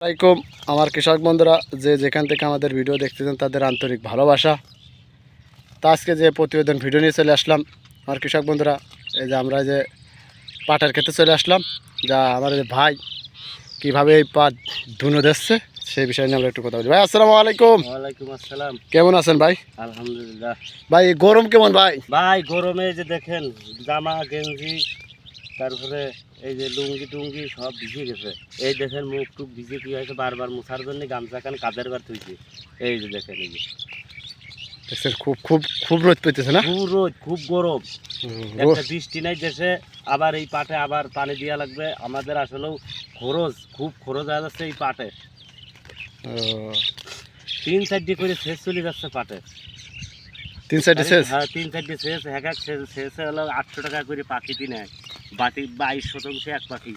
আসসালামাইকুম আমার কৃষক বন্ধুরা যে যেখান থেকে আমাদের ভিডিও দেখতেছেন তাদের আন্তরিক ভালোবাসা। তা আজকে যে প্রতিবেদন ভিডিও নিয়ে চলে আসলাম আমার কৃষক বন্ধুরা এই যে আমরা যে পাটের ক্ষেত্রে চলে আসলাম যা আমার যে ভাই কীভাবে এই পাট ধুনো দিচ্ছে সেই বিষয় নিয়ে আমরা একটু কথা বলি। ভাই আসসালামু আলাইকুম ওয়ালাইকুম আসসালাম। কেমন আছেন ভাই? আলহামদুলিল্লাহ। ভাই গরম কেমন ভাই? ভাই গরমে যে দেখেন জামা গেঞ্জি তারপরে এই যে লুঙ্গি টুঙ্গি সব ভিজে গেছে। এই দেখেন মুখ টুক ভিজে কি হয়েছে? বারবার মুছার জন্য গামছা খান কাদের বার তুইছি এই যে দেখেন এই যে। খুব খুব খুব রোদ পেতেছে না? খুব রোদ খুব গরম। একটা বৃষ্টি নাই দেশে আবার এই পাটে আবার পানি দেওয়া লাগবে। আমাদের আসলেও খরচ খুব খরচ হয়ে যাচ্ছে এই পাটে। তিন চারটি করে শেষ চলে যাচ্ছে পাটে। তিন সাইডে শেষ হ্যাঁ তিন চারটে শেষ এক এক শেষ শেষে হলো আটশো টাকা করে পাখিটি নেয় বাটি বাইশ শতাংশ এক পাখি।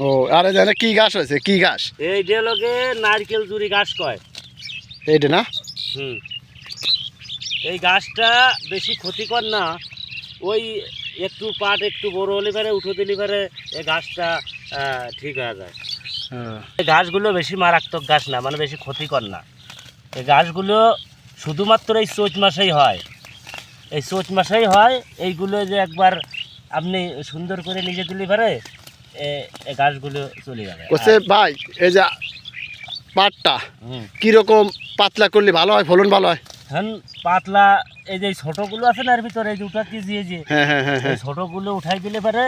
ও আরে জানে কি ঘাস হয়েছে? কি ঘাস? এই ডেলোকে নারকেল জুড়ি ঘাস কয়। এইটা না? হুম। এই গাছটা বেশি ক্ষতিকর না। ওই একটু পাট একটু বড় হলে পারে উঠো দিলে পারে এই আহ, ঠিক হয়ে যায়। হ্যাঁ। এই ঘাসগুলো বেশি মারাত্মক গাছ না মানে বেশি ক্ষতিকর না। এই গাছগুলো শুধুমাত্র এই চৈত মাসেই হয়। এই চৈত মাসেই হয় এইগুলো যে একবার আপনি সুন্দর করে নিজে দিলে পারে এই চলে যাবে। বলছে ভাই এই যে পাটটা কীরকম পাতলা করলে ভালো হয় ফলন ভালো হয়? হ্যাঁ পাতলা এই যে ছোটগুলো আছে না এর ভিতরে এই যে হ্যাঁ হ্যাঁ হ্যাঁ হ্যাঁ। ছোটগুলো উঠাই দিলে পারে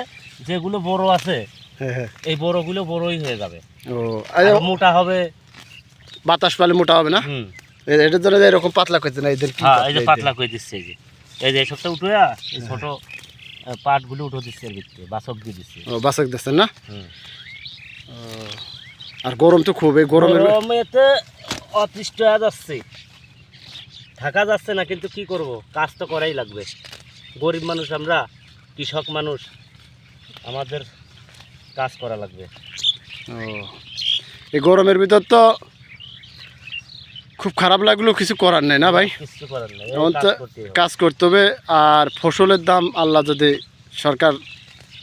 যেগুলো বড় আছে হ্যাঁ হ্যাঁ। এই বড়গুলো বড়ই হয়ে যাবে। ও যে মোটা হবে। বাতাস পালে মোটা হবে না? এটার জন্য এরকম পাতলা করছে না এদের হ্যাঁ এই যে পাতলা করে দিচ্ছে এই যে। এই যে এসবটা উঠে এই ছোট পাটগুলো উঠে দিচ্ছে এর ভিতরে বাসক দিয়ে দিচ্ছে। ও বাসক দিচ্ছেন না। আর গরম তো খুব এই গরমের গরমেতে অতিষ্ঠ হয়ে যাচ্ছে। থাকা যাচ্ছে না কিন্তু কি করব? কাজ তো করাই লাগবে। গরিব মানুষ আমরা কৃষক মানুষ আমাদের কাজ করা লাগবে। ও এই গরমের ভিতর তো খুব খারাপ লাগলেও কিছু করার নেই না ভাই? কাজ করতে হবে আর ফসলের দাম আল্লাহ যদি সরকার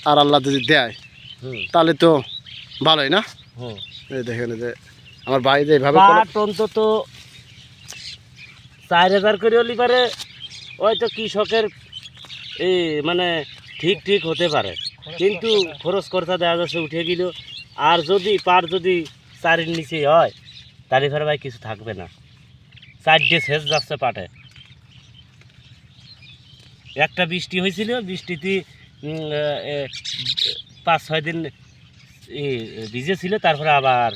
আর আল্লাহ যদি দেয় তাহলে তো ভালোই না? এই দেখেন যে আমার ভাই যে এইভাবে অন্তত চার হাজার করে হলে পারে হয়তো কৃষকের এই মানে ঠিক ঠিক হতে পারে। কিন্তু খরচ খরচা দেওয়া যাচ্ছে উঠে গেল। আর যদি পার যদি চারির নিচে হয় তাহলে ফের ভাই কিছু থাকবে না। চারটে শেষ যাচ্ছে পাটে। একটা বৃষ্টি হয়েছিল বৃষ্টিতে পাঁচ ছয় দিন ভিজে ছিল তারপরে আবার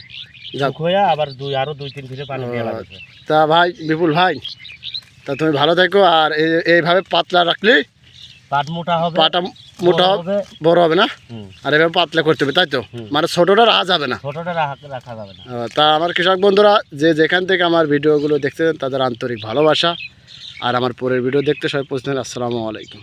হয়ে আবার দুই আরও দুই তিন ফিরে পানি দেওয়া তা ভাই বিপুল ভাই তা তুমি ভালো থেকো আর এই- এইভাবে পাতলা রাখলে পাট মোটা হবে পাটা মোটা হবে বড় হবে না? আর এভাবে পাতলা করতে হবে তাই তো? মানে ছোটটা রাখা যাবে না। ছোটটা রাখা রাখা যাবে না। তা আমার কৃষক বন্ধুরা যে যেখান থেকে আমার ভিডিওগুলো দেখতেছেন তাদের আন্তরিক ভালোবাসা। আর আমার পরের ভিডিও দেখতে সবাই পৌঁছতেন আসসালামু আলাইকুম।